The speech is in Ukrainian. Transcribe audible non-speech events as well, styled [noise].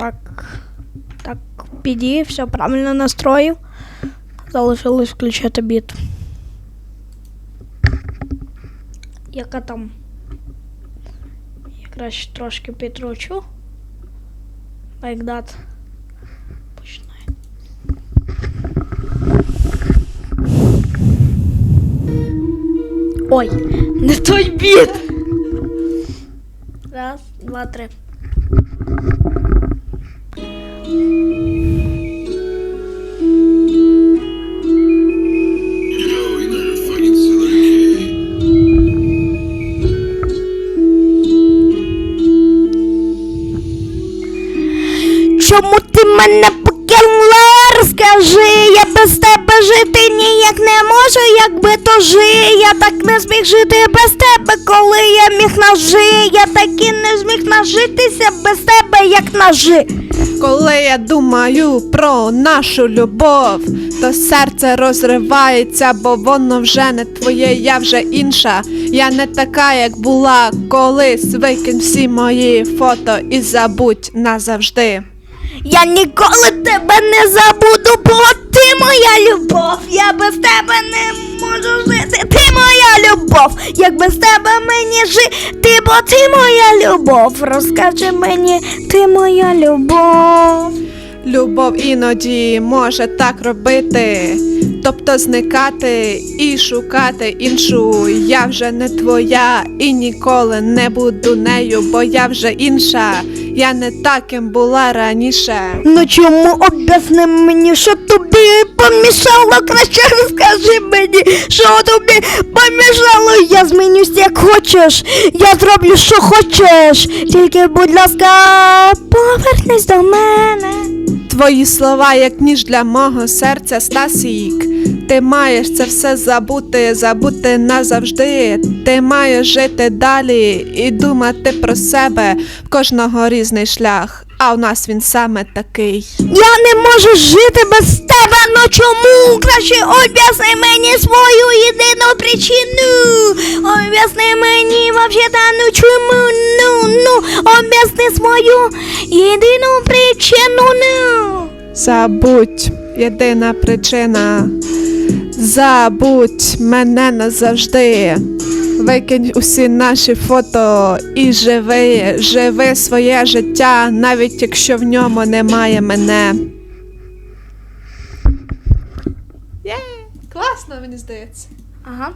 Так. Так, піді, все правильно настроїв. Залишилось включити біт. Яка там? Я краще трошки підручу. Like that. Починай. Ой, [laughs] не той біт. Раз, два, три. Чому ти мене покинула? Розкажи, я без тебе жити ніяк не можу, якби то жи. Я так не зміг жити без тебе, коли я міг нажи. Я так і не зміг нажитися без тебе, як нажи. Коли я думаю про нашу любов, то серце розривається, бо воно вже не твоє, я вже інша. Я не така, як була колись. Викинь всі мої фото і забудь назавжди. Я ніколи тебе не забуду, бо ти моя любов. Я без тебе не можу жити. Ти моя любов. Як без тебе мені жити, бо ти моя любов. Розкажи мені, ти моя любов. Любов іноді може так робити, тобто зникати і шукати іншу. Я вже не твоя і ніколи не буду нею, бо я вже інша. Я не таким була раніше. Ну чому об'ясни мені, що тобі помішало? Краще розкажи мені, що тобі помішало. Я змінюсь як хочеш. Я зроблю, що хочеш. Тільки, будь ласка, повернись до мене. Твої слова, як ніж для мого серця, Стасік. Ти маєш це все забути, забути назавжди. Ти маєш жити далі і думати про себе. В кожного різний шлях, а у нас він саме такий. Я не можу жити без тебе, ну чому? Краще об'ясни мені свою єдину причину. Об'ясни мені та ну чому? Ну, ну, об'ясни свою єдину причину. Ну. Забудь, єдина причина. Забудь мене назавжди. Викинь усі наші фото і живи, живи своє життя, навіть якщо в ньому немає мене. Є, класно, мені здається. Ага.